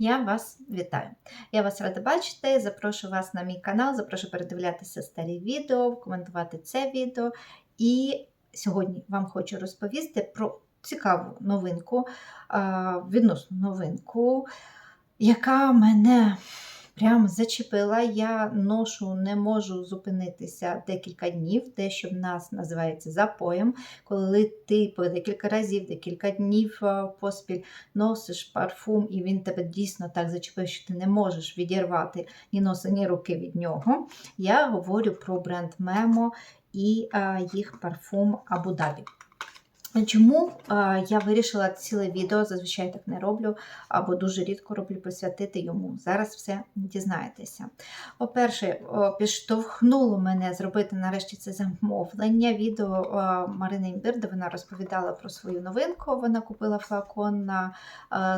Я вас вітаю. Я вас рада бачити. Запрошую вас на мій канал, запрошую передивлятися старі відео, коментувати це відео. І сьогодні вам хочу розповісти про цікаву новинку, відносну новинку, яка мене прям зачепила. Я ношу, не можу зупинитися декілька днів, те, що в нас називається запоєм, коли ти по декілька разів, декілька днів поспіль носиш парфум, і він тебе дійсно так зачепив, що ти не можеш відірвати ні носа, ні руки від нього. Я говорю про бренд Memo і їх парфум Dhabi. Чому я вирішила ціле відео, зазвичай так не роблю, або дуже рідко роблю присвятити йому. Зараз все дізнаєтеся. По-перше, підштовхнуло мене зробити нарешті це замовлення. Відео Марини Імбір, де вона розповідала про свою новинку. Вона купила флакон на,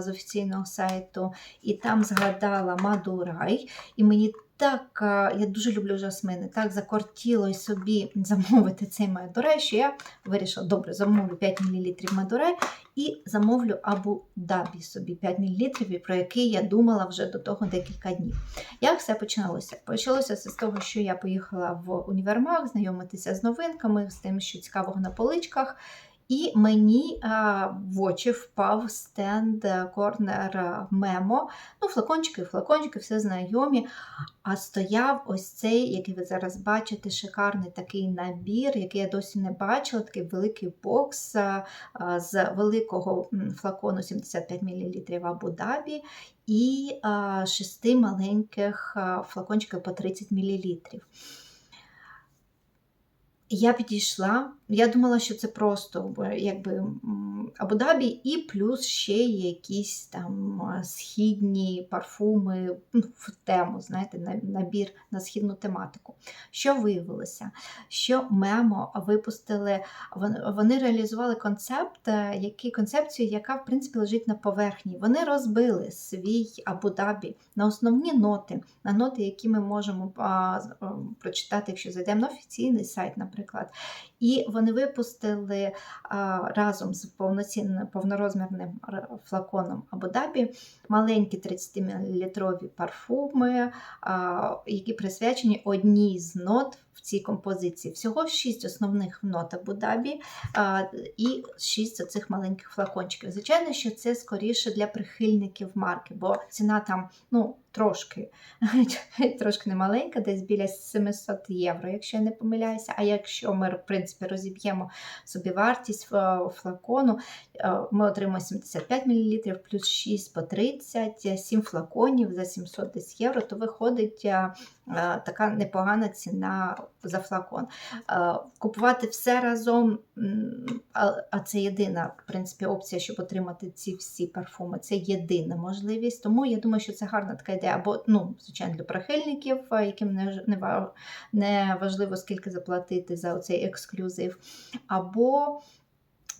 з офіційного сайту, і там згадала Мадурай. І мені так, я дуже люблю жасмини, так закортіло й собі замовити цей Мадурай, що я вирішила, добре, замовлю 5 мл Мадурай і замовлю Абу Дабі собі 5 мл, про який я думала вже до того декілька днів. Як все починалося? Почалося з того, що я поїхала в універмаг знайомитися з новинками, з тим, що цікавого на поличках. І мені а, в очі впав стенд корнер мемо. Ну, флакончики, флакончики, все знайомі. А стояв ось цей, який ви зараз бачите, шикарний такий набір, який я досі не бачила, такий великий бокс з великого флакону 75 мл Абу-Дабі і шести маленьких флакончиків по 30 мл. Я підійшла, я думала, що це просто якби Абу-Дабі, і плюс ще якісь там східні парфуми ну, в тему, знаєте, на- набір на східну тематику. Що виявилося? Що Мемо випустили, вони реалізували концепт, е, який, концепцію, яка в принципі лежить на поверхні. Вони розбили свій Абу-Дабі на основні ноти, на ноти, які ми можемо прочитати, якщо зайдемо на офіційний сайт, наприклад. І вони випустили разом з повноцінним повнорозмірним флаконом Абу-Дабі маленькі 30-мл парфуми, які присвячені одній з нот в цій композиції. Всього шість основних нот Абу-Дабі і шість оцих маленьких флакончиків. Звичайно, що це скоріше для прихильників марки, бо ціна там ну, трошки, трошки не маленька, десь біля 700 євро, якщо я не помиляюся. А якщо ми, в принципі, розіб'ємо собі вартість е, флакону, е, ми отримаємо 75 мл плюс 6 по 30, 7 флаконів за 700 десь євро, то виходить е, така непогана ціна за флакон. Е, Купувати все разом, а це єдина в принципі, опція, щоб отримати ці всі парфуми. Це єдина можливість. Тому я думаю, що це гарна така ідея. Або, ну, звичайно, для прихильників, е, яким не важливо, скільки заплатити за цей ексклюзив. Або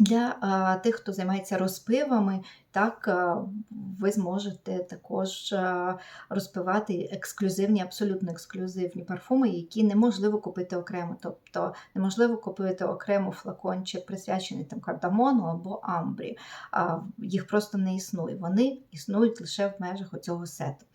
для а, тих, хто займається розпивами, так ви зможете також розпивати ексклюзивні, абсолютно ексклюзивні парфуми, які неможливо купити окремо. Тобто неможливо купити окремо флакончик, присвячений там кардамону або амбрі. Їх просто не існує. Вони існують лише в межах оцього сету.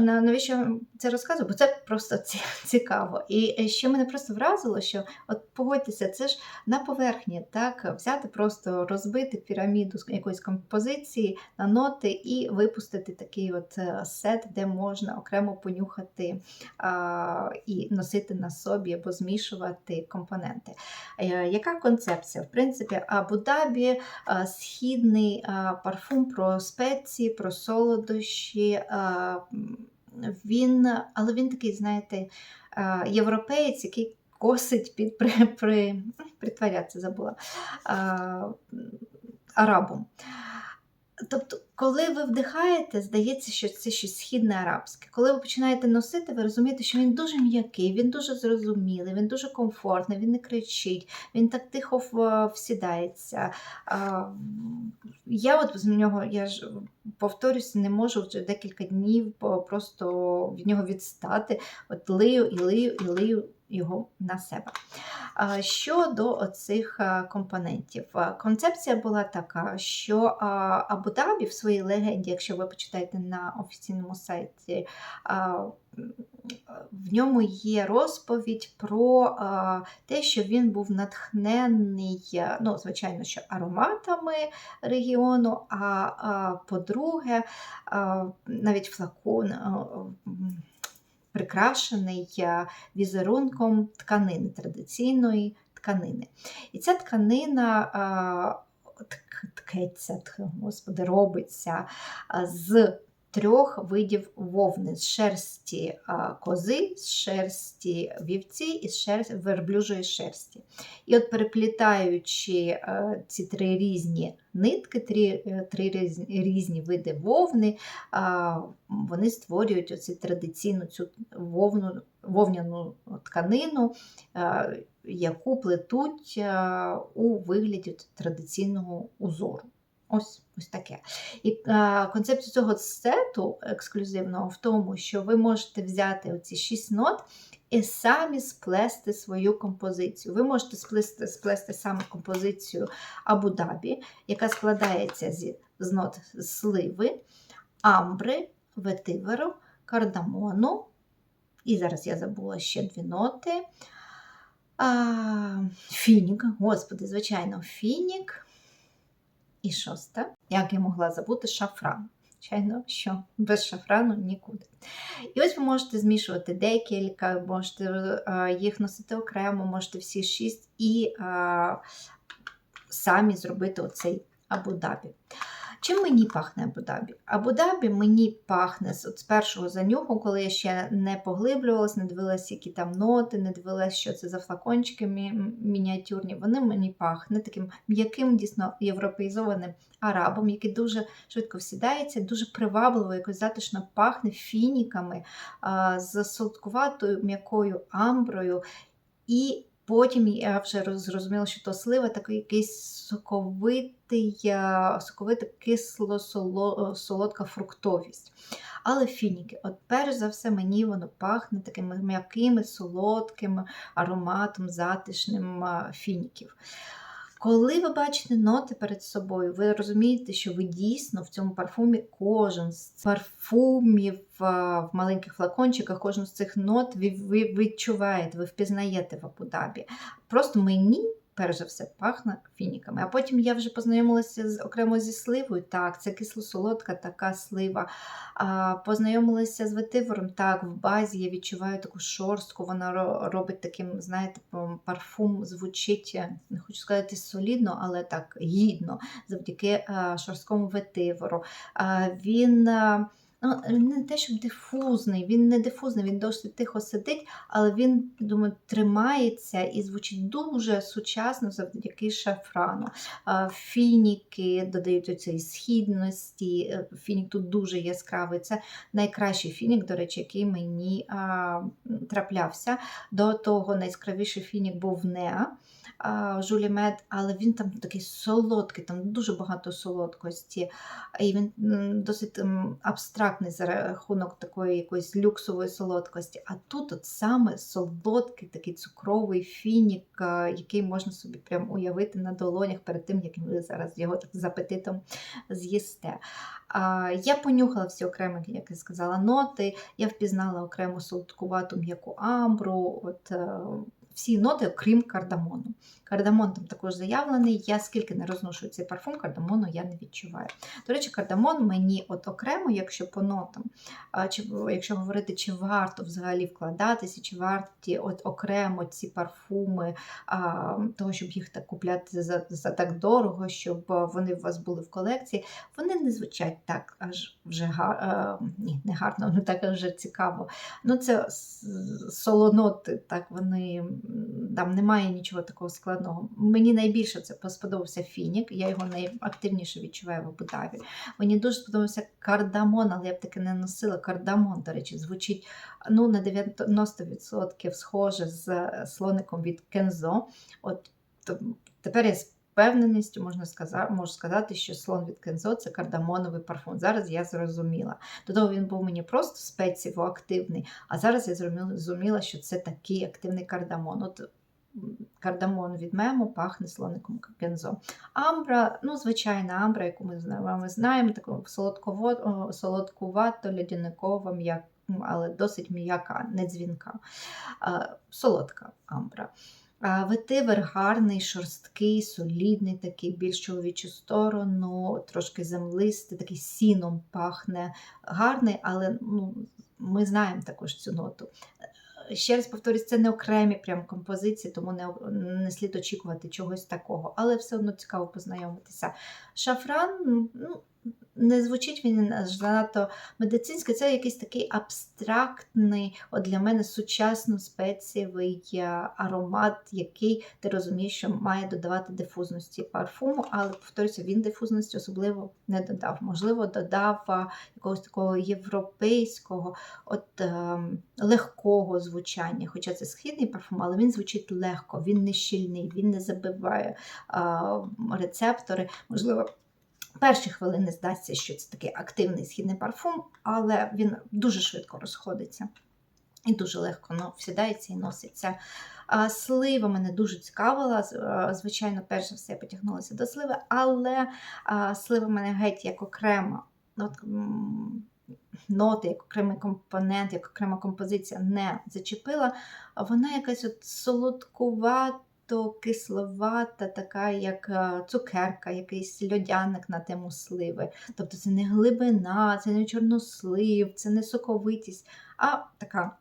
На- навіщо це розказую? Бо це просто цікаво. І е, ще мене просто вразило, що от погодьтеся, це ж на поверхні, так, взяти просто розбити піраміду якоїсь композиції на ноти і випустити такий от е, сет, де можна окремо понюхати а, і носити на собі або змішувати компоненти. Е, Яка концепція? В принципі, Абу-Дабі східний а, парфум про спеції, про солодощі. Він, але він такий, знаєте, європеєць, який косить під при, при, притворяться забула а, арабом. Тобто, коли ви вдихаєте, здається, що це щось східне арабське. Коли ви починаєте носити, ви розумієте, що він дуже м'який, він дуже зрозумілий, він дуже комфортний, він не кричить, він так тихо всідається. Я от з нього, я ж повторюся, не можу вже декілька днів просто від нього відстати. От лию і лию і лию його на себе. Щодо оцих компонентів, концепція була така, що Абу-Дабі в своїй легенді, якщо ви почитаєте на офіційному сайті, в ньому є розповідь про те, що він був натхнений, ну, звичайно, що ароматами регіону, а по-друге, навіть флакон. Прикрашений візерунком тканини, традиційної тканини. І ця тканина а, ткеться, господи, робиться з трьох видів вовни: з шерсті кози, з шерсті вівці і з шерсті, верблюжої шерсті. І от переплітаючи ці три різні нитки, три, е, три різні види вовни, вони створюють оці традиційну цю вовну, вовняну тканину, яку плетуть у вигляді традиційного узору. Ось, ось таке. І а, концепція цього сету ексклюзивного в тому, що ви можете взяти оці шість нот і самі сплести свою композицію. Ви можете сплести, сплести саме композицію Абу-Дабі, яка складається зі, з нот сливи, амбри, ветиверу, кардамону. І зараз я забула ще дві ноти. А, фінік, господи, звичайно, фінік. І шосте, як я могла забути, шафран. Звичайно, що без шафрану нікуди. І ось ви можете змішувати декілька, можете е, їх носити окремо, можете всі шість і а, самі зробити оцей Абу-Дабі. Чим мені пахне Абу-Дабі? Абу-Дабі мені пахне от з першого занюху, коли я ще не поглиблювалась, не дивилася, які там ноти, не дивилася, що це за флакончики мі- мініатюрні. Вони мені пахне таким м'яким, дійсно європеїзованим арабом, який дуже швидко всідається, дуже привабливо, якось затишно пахне фініками з солодкуватою м'якою амброю. І потім я вже зрозуміла, що то слива такий якийсь соковитий, соковита кисло-солодка фруктовість. Але фініки, от перш за все, мені воно пахне такими м'якими, солодким ароматом, затишним фініків. Коли ви бачите ноти перед собою, ви розумієте, що ви дійсно в цьому парфумі кожен з парфумів в маленьких флакончиках, кожен з цих нот ви, відчуваєте, ви впізнаєте в Абу-Дабі. Просто мені. Перш за все, пахне фініками. А потім я вже познайомилася з, окремо зі сливою. Так, це кисло-солодка така слива. А, познайомилася з ветивером. Так, в базі я відчуваю таку шорстку, вона робить таким, знаєте, парфум звучить, е, не хочу сказати солідно, але так гідно, завдяки а, шорсткому ветиверу. А, він. Ну, не те, щоб дифузний, він не дифузний, він досить тихо сидить, але він, думаю, тримається і звучить дуже сучасно завдяки шафрану. Фініки додають оцієї східності. е, Фінік тут дуже яскравий. Це найкращий фінік, до речі, який мені а, траплявся. До того найяскравіший фінік був Неа. А, Жулімед, але він там такий солодкий, там дуже багато солодкості, і він досить абстрактний за рахунок такої якоїсь люксової солодкості. А тут от саме солодкий такий цукровий фінік, який можна собі прям уявити на долонях перед тим, як ви зараз його так з апетитом з'їсте. Я понюхала всі окремо, як я сказала, ноти. Я впізнала окрему солодкувату м'яку амбру. От, е, всі ноти, окрім кардамону. Кардамон там також заявлений. Я скільки не розношу цей парфум, кардамону я не відчуваю. До речі, кардамон мені от окремо, якщо по нотам, чи якщо говорити, чи варто взагалі вкладатися, чи варті от окремо ці парфуми, а, того, щоб їх так купляти за, за так дорого, щоб вони у вас були в колекції, вони не звучать так аж вже га- е, ні, не гарно, не так вже цікаво. Ну, це солоноти, так вони там немає нічого такого складного. Мені найбільше це сподобався фінік, я його найактивніше відчуваю в Абу-Дабі. Мені дуже сподобався кардамон, але я б таки не носила. Кардамон, до речі, звучить ну, на 90% схоже з слоником від Кензо. От тепер я впевненістю можна сказати, можу сказати, що слон від Кензо це кардамоновий парфум. Зараз я зрозуміла. До того він був мені просто спеціво активний, а зараз я зрозуміла, що це такий активний кардамон. От Кардамон від мему пахне слоником Кензо. Амбра, ну, звичайна амбра, яку ми з вами знаємо, таку солодкувато, лядяникова, м'яка, але досить м'яка, не дзвінка. Солодка амбра. Ветивер гарний, шорсткий, солідний, такий, більш чоловічу сторону, трошки землистий, такий сіном пахне. Гарний, але ну, ми знаємо також цю ноту. Ще раз повторюсь, це не окремі прям композиції, тому не, не слід очікувати чогось такого, але все одно цікаво познайомитися. Шафран, ну, не звучить він занадто медицинський, це якийсь такий абстрактний, от для мене сучасно спецієвий е, аромат, який ти розумієш, що має додавати дифузності парфуму, але повторюся, він дифузності особливо не додав. Можливо, додав якогось такого європейського, от е, легкого звучання. Хоча це східний парфум, але він звучить легко, він не щільний, він не забиває а, рецептори. Можливо. Перші хвилини здасться, що це такий активний східний парфум, але він дуже швидко розходиться і дуже легко ну, всідається і носиться. А, Слива мене дуже цікавила. Звичайно, перш за все я потягнулася до сливи, але а, слива мене геть як окрема. От, Ноти, як окремий компонент, як окрема композиція не зачепила. Вона якась от солодкувата то кисловата, така як е, цукерка, якийсь льодяник на тему сливи. Тобто це не глибина, це не чорнослив, це не соковитість, а така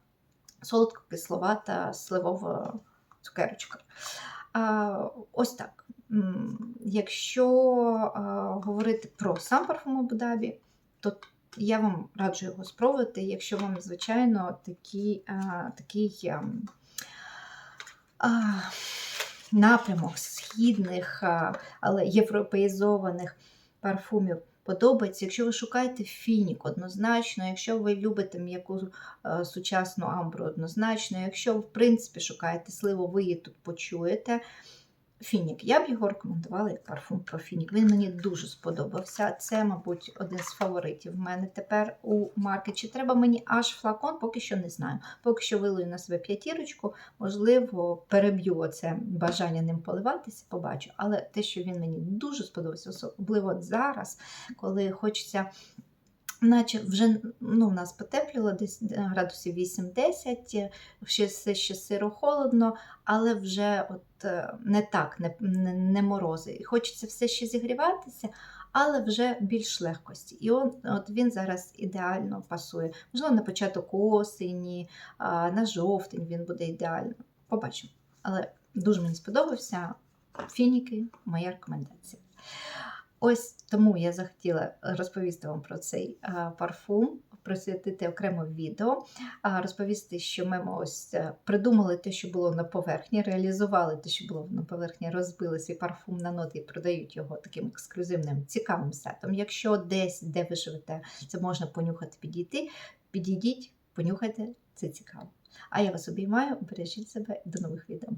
солодко-кисловата сливова цукерочка. Ось так. Якщо а, говорити про сам парфум Абу-Дабі, то я вам раджу його спробувати, якщо вам, звичайно, такий, а, такий ем, а, напрямок східних, але європеїзованих парфумів подобається. Якщо ви шукаєте фінік, однозначно, якщо ви любите м'яку е, сучасну амбру, однозначно, якщо ви, в принципі, шукаєте сливу, ви її тут почуєте. Фінік. Я б його рекомендувала як парфум про фінік. Він мені дуже сподобався. Це, мабуть, один з фаворитів в мене тепер у марки. Чи треба мені аж флакон, поки що не знаю. Поки що вилую на себе п'ятірочку, можливо, переб'ю оце бажання ним поливатися, побачу. Але те, що він мені дуже сподобався, особливо зараз, коли хочеться. Наче вже ну, нас потепліло десь градусів 8-10, ще все ще сиро холодно, але вже от е, не так, не, не, не морози. І Хочеться все ще зігріватися, але вже більш легкості. І он, от він зараз ідеально пасує. Можливо, на початок осені, на жовтень він буде ідеально. Побачимо. Але дуже мені сподобався. Фініки моя рекомендація. Ось тому я захотіла розповісти вам про цей а, парфум, присвятити окремо відео, розповісти, що ми ось е, придумали те, що було на поверхні, реалізували те, що було на поверхні, розбили свій парфум на ноти і продають його таким ексклюзивним, цікавим сетом. Якщо десь, де ви живете, це можна понюхати, підійти, підійдіть, понюхайте, це цікаво. А я вас обіймаю, бережіть себе, до нових відео.